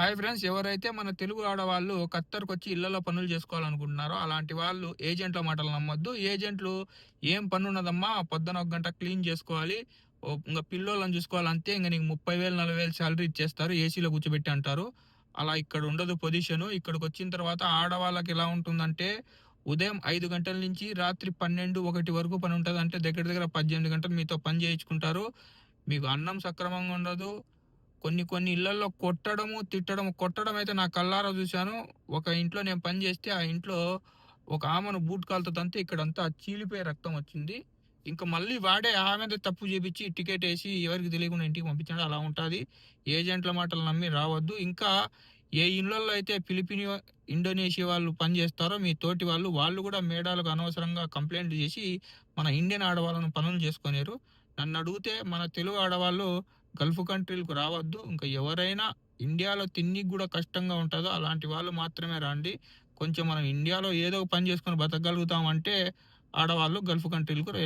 Hi friends ఎవరైతే మన తెలుగు ఆడవాళ్ళు ఖత్తర్కి వచ్చి ఇళ్ళలో పనులు చేసుకోవాలనుకుంటున్నారో అలాంటి వాళ్ళు ఏజెంట్ల మాటలు నమ్మొద్దు. ఏజెంట్లు ఏం పని ఉన్నదమ్మా పొద్దున ఒక గంట క్లీన్ చేసుకోవాలి ఇంకా పిల్లోళ్ళని చూసుకోవాలంటే ఇంకా నీకు ముప్పై వేలు నలభై వేలు శాలరీ ఇచ్చేస్తారు ఏసీలో కూర్చోబెట్టి అంటారు. అలా ఇక్కడ ఉండదు పొజిషన్. ఇక్కడికి వచ్చిన తర్వాత ఆడవాళ్ళకి ఎలా ఉంటుందంటే ఉదయం ఐదు గంటల నుంచి రాత్రి పన్నెండు ఒకటి వరకు పని ఉంటుంది అంటే దగ్గర దగ్గర పద్దెనిమిది గంటలు మీతో పని చేయించుకుంటారు. మీకు అన్నం సక్రమంగా ఉండదు. కొన్ని కొన్ని ఇళ్ళలో కొట్టడము తిట్టడం కొట్టడం అయితే నా కల్లారా చూశాను. ఒక ఇంట్లో నేను పని చేస్తే ఆ ఇంట్లో ఒక ఆమెను బూట్ కాలుతో తంతే ఇక్కడంతా చీలిపోయే రక్తం వచ్చింది. ఇంకా మళ్ళీ వాడే ఆమె తప్పు చేపించి టికెట్ వేసి ఎవరికి తెలియకుండా ఇంటికి పంపించాడు. అలా ఉంటుంది. ఏజెంట్ల మాటలు నమ్మి రావద్దు. ఇంకా ఏ ఇళ్ళలో అయితే ఫిలిపిని ఇండోనేషియా వాళ్ళు పనిచేస్తారో మీ తోటి వాళ్ళు వాళ్ళు కూడా మేడాలకు అనవసరంగా కంప్లైంట్ చేసి మన ఇండియన్ ఆడవాళ్ళను పనులు చేసుకునేరు. నన్ను అడిగితే మన తెలుగు ఆడవాళ్ళు గల్ఫ్ కంట్రీలకు రావద్దు. ఇంకా ఎవరైనా ఇండియాలో తిన్ని కూడా కష్టంగా ఉంటుందో అలాంటి వాళ్ళు మాత్రమే రండి. కొంచెం మనం ఇండియాలో ఏదో ఒక పని చేసుకొని బతకగలుగుతామంటే ఆడవాళ్ళు గల్ఫ్ కంట్రీలకు వెళ్ళ